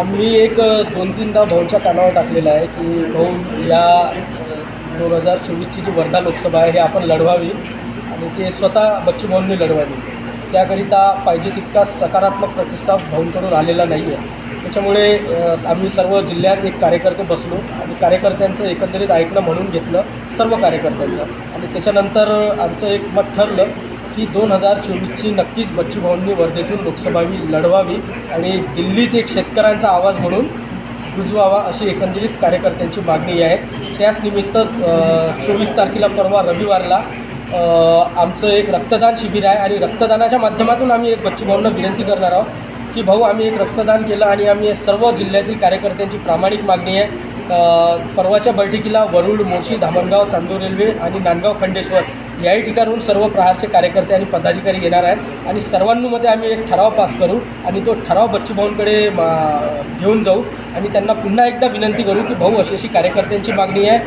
आम्ही एक दोन तीनदा भाऊच्या कानावर टाकलेला आहे की भाऊ या दोन हजार चोवीसची जी वर्धा लोकसभा आहे हे आपण लढवावी आणि ते स्वतः बच्चू भाऊंनी लढवावी. त्याकरिता पाहिजे तितका सकारात्मक प्रतिसाद भाऊंकडून आलेला नाही आहे त्याच्यामुळे आम्ही सर्व जिल्ह्यात एक कार्यकर्ते बसलो आणि कार्यकर्त्यांचं एकंदरीत ऐकणं म्हणून घेतलं सर्व कार्यकर्त्यांचं. आणि त्याच्यानंतर आमचं एक मत ठरलं की दोन हजार चोवीसची नक्कीच बच्चू भाऊंनी वर्धेतून लोकसभावी लढवावी आणि दिल्लीत एक शेतकऱ्यांचा आवाज म्हणून रुजवावा अशी एकंदरीत कार्यकर्त्यांची मागणी आहे. त्याच निमित्त चोवीस तारखेला परवा रविवारला आमचं एक रक्तदान शिबिर आहे आणि रक्तदानाच्या माध्यमातून आम्ही एक बच्चू भाऊंना विनंती करणार आहोत की भाऊ आम्ही एक रक्तदान केलं आणि आम्ही सर्व जिल्ह्यातील कार्यकर्त्यांची प्रामाणिक मागणी आहे. परवाच्या बैठकीला वरुड मोशी धामणगाव चांदूर रेल्वे आणि नांदगाव खंडेश्वर याही ठिकाणहून सर्व प्रहारचे कार्यकर्ते आणि पदाधिकारी येणार आहेत. आणि सर्वांमध्ये आम्ही एक ठराव पास करू आणि तो ठराव बच्चू भाऊंकडे मा- घेऊन जाऊ. आणि त्यांना पुन्हा एकदा विनंती करू की भाऊ अशी अशी कार्यकर्त्यांची मागणी आहे.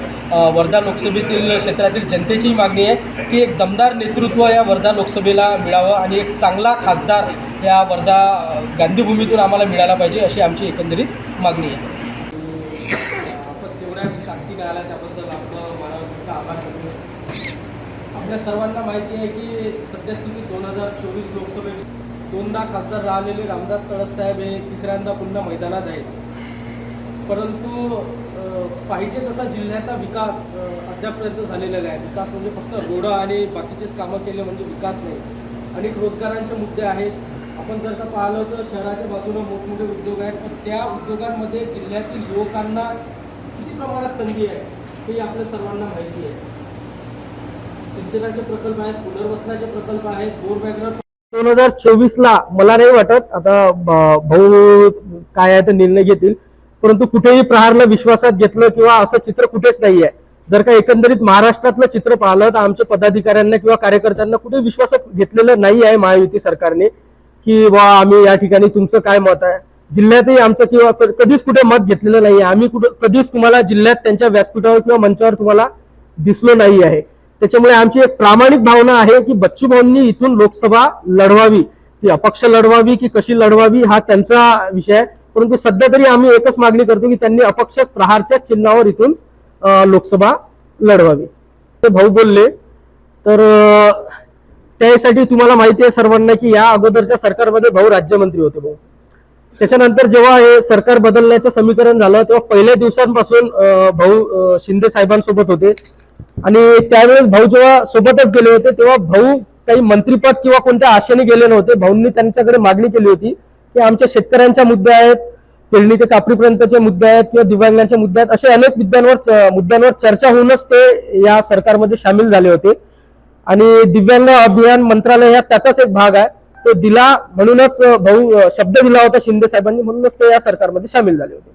वर्धा लोकसभेतील क्षेत्रातील जनतेचीही मागणी आहे की एक दमदार नेतृत्व या वर्धा लोकसभेला मिळावं आणि एक चांगला खासदार या वर्धा गांधीभूमीतून आम्हाला मिळाला पाहिजे अशी आमची एकंदरीत मागणी आहे. आपलं आभार आपल्या सर्वांना माहिती आहे की सद्यस्थितीत दोन हजार चोवीस लोकसभेत दोनदा खासदार राहिलेले रामदास तळस साहेब हे तिसऱ्यांदा पुन्हा मैदानात आहेत. परंतु पाहिजे तसा जिल्ह्याचा विकास अद्यापर्यंत अद्यापपर्यंत झालेला नाही. विकास म्हणजे फक्त रोडं आणि बाकीचेच कामं केले म्हणजे विकास नाही. अनेक रोजगारांचे मुद्दे आहेत. आपण जर का पाहिलं तर शहराच्या बाजूला मोठमोठे उद्योग आहेत. पण त्या उद्योगांमध्ये जिल्ह्यातील युवकांना किती प्रमाणात संधी आहे? हे आपल्या सर्वांना माहिती आहे. सिंचनाचे प्रकल्प आहेत पुनर्वसनाचे प्रकल्प आहेत बोर दोन हजार चोवीस ला मला नाही वाटत आता भाऊ काय आहे ते निर्णय घेतील परंतु कुठेही प्रहारला विश्वासात घेतलं किंवा असं चित्र कुठेच नाही आहे जर का एकंदरीत महाराष्ट्रातलं चित्र पाहिलं तर आमच्या पदाधिकाऱ्यांना किंवा कार्यकर्त्यांना कुठे विश्वासात घेतलेलं नाही आहे महायुती सरकारने की बा आम्ही या ठिकाणी तुमचं काय मत आहे? जिल्ह्यातही आमचं किंवा कधीच कुठे मत घेतलेलं नाही आहे आम्ही कुठं कधीच तुम्हाला जिल्ह्यात त्यांच्या व्यासपीठावर किंवा मंचावर तुम्हाला दिसलो नाही आहे. त्याच्यामुळे आमची एक प्रामाणिक भावना आहे की बच्चू भाऊंनी इथून लोकसभा लढवावी ती अपक्ष लढवावी की कशी लढवावी हा त्यांचा विषय आहे. परंतु सध्या तरी आम्ही एकच मागणी करतो की त्यांनी अपक्ष प्रहारच्या चिन्हावर इथून लोकसभा लढवावी. ते भाऊ बोलले तर त्यासाठी तुम्हाला माहिती आहे सर्वांना की या अगोदरच्या सरकारमध्ये भाऊ राज्यमंत्री होते भाऊ. त्याच्यानंतर जेव्हा हे सरकार बदलण्याचं समीकरण झालं तेव्हा पहिल्या दिवसांपासून भाऊ शिंदे साहेबांसोबत होते. आणि त्यावेळेस भाऊ जेव्हा सोबतच गेले होते तेव्हा भाऊ काही मंत्रीपद किंवा कोणत्या आशेने गेले नव्हते. भाऊंनी त्यांच्याकडे मागणी केली होती की आमच्या शेतकऱ्यांच्या मुद्दे आहेत पेरणी ते कापडीपर्यंतचे मुद्दे आहेत किंवा दिव्यांगांचे मुद्दे आहेत असे अनेक मुद्द्यांवर च- मुद्द्यांवर चर्चा होऊनच ते या सरकारमध्ये सामील झाले होते. आणि दिव्यांग अभियान मंत्रालय हा त्याचाच एक भाग आहे. तो दिला म्हणूनच भाऊ शब्द दिला होता शिंदे साहेबांनी म्हणूनच ते या सरकारमध्ये सामील झाले होते.